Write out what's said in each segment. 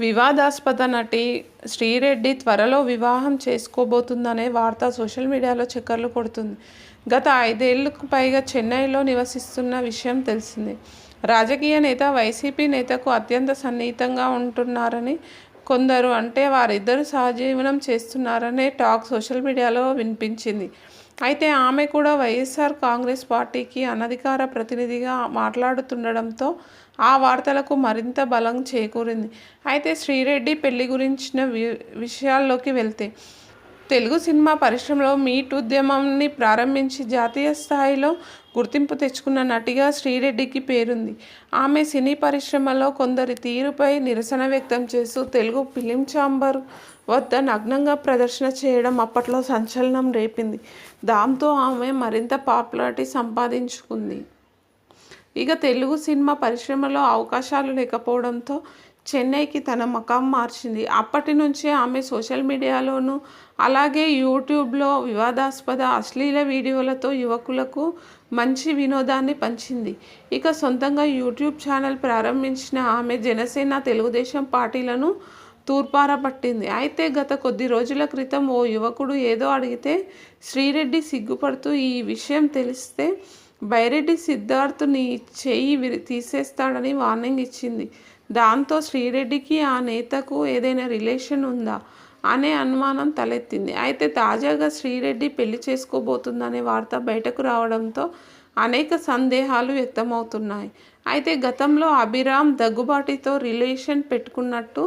వివాదాస్పద నటి శ్రీరెడ్డి త్వరలో వివాహం చేసుకోబోతుందనే వార్త సోషల్ మీడియాలో చక్కర్లు కొడుతుంది. గత ఐదేళ్ళకు పైగా చెన్నైలో నివసిస్తున్న విషయం తెలిసింది. రాజకీయ నేత వైసీపీ నేతకు అత్యంత సన్నిహితంగా ఉంటున్నారని కొందరు అంటే వారిద్దరు సహజీవనం చేస్తున్నారనే టాక్ సోషల్ మీడియాలో వినిపించింది. అయితే ఆమె కూడా వైఎస్ఆర్ కాంగ్రెస్ పార్టీకి అనధికార ప్రతినిధిగా మాట్లాడుతుండడంతో ఆ వార్తలకు మరింత బలం చేకూరింది. అయితే శ్రీరెడ్డి పెళ్ళి గురించిన వి విషయాల్లోకి వెళ్తే తెలుగు సినిమా పరిశ్రమలో మీట్ ఉద్యమాన్ని ప్రారంభించి జాతీయ స్థాయిలో గుర్తింపు తెచ్చుకున్న నటిగా శ్రీరెడ్డికి పేరుంది. ఆమె సినీ పరిశ్రమలో కొందరి తీరుపై నిరసన వ్యక్తం చేస్తూ తెలుగు ఫిలిం ఛాంబర్ వద్ద నగ్నంగా ప్రదర్శన చేయడం అప్పట్లో సంచలనం రేపింది. దాంతో ఆమె మరింత పాపులారిటీ సంపాదించుకుంది. ఇక తెలుగు సినిమా పరిశ్రమలో అవకాశాలు లేకపోవడంతో చెన్నైకి తన మకాం మార్చింది. అప్పటి నుంచే ఆమె సోషల్ మీడియాలోనూ అలాగే యూట్యూబ్లో వివాదాస్పద అశ్లీల వీడియోలతో యువకులకు మంచి వినోదాన్ని పంచింది. ఇక సొంతంగా యూట్యూబ్ ఛానల్ ప్రారంభించిన ఆమె జనసేన తెలుగుదేశం పార్టీలను తూర్పారపట్టింది అయితే గత కొద్ది రోజుల క్రితం ఓ యువకుడు ఏదో అడిగితే శ్రీరెడ్డి సిగ్గుపడుతూ ఈ విషయం తెలిస్తే బైరెడ్డి సిద్ధార్థుని చేయి చెయ్యి విరి తీసేస్తాడని వార్నింగ్ ఇచ్చింది. దాంతో శ్రీరెడ్డికి ఆ నేతకు ఏదైనా రిలేషన్ ఉందా? అనే అనుమానం తలెత్తింది. అయితే తాజాగా శ్రీరెడ్డి పెళ్ళి చేసుకోబోతుందనే వార్త బయటకు రావడంతో అనేక సందేహాలు వ్యక్తమవుతున్నాయి. అయితే గతంలో అభిరామ్ దగ్గుబాటితో రిలేషన్ పెట్టుకున్నట్టు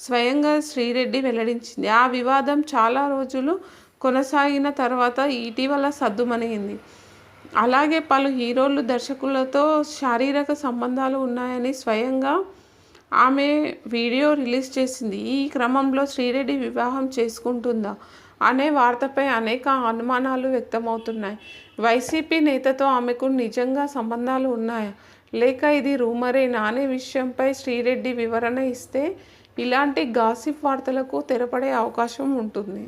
స్వయంగా శ్రీరెడ్డి వెల్లడించింది. ఆ వివాదం చాలా రోజులు కొనసాగిన తర్వాత ఇటీవల సద్దుమణిగింది. అలాగే పలు హీరోలు దర్శకులతో శారీరక సంబంధాలు ఉన్నాయని స్వయంగా ఆమె వీడియో రిలీజ్ చేసింది. ఈ క్రమంలో శ్రీరెడ్డి వివాహం చేసుకుంటుందా అనే వార్తపై అనేక అనుమానాలు వ్యక్తమవుతున్నాయి. వైసీపీ నేతతో ఆమెకు నిజంగా సంబంధాలు ఉన్నాయా? లేక ఇది రూమరేనా అనే విషయంపై శ్రీరెడ్డి వివరణ ఇస్తే ఇలాంటి గాసిప్ వార్తలకు తెరపడే అవకాశం ఉంటుంది.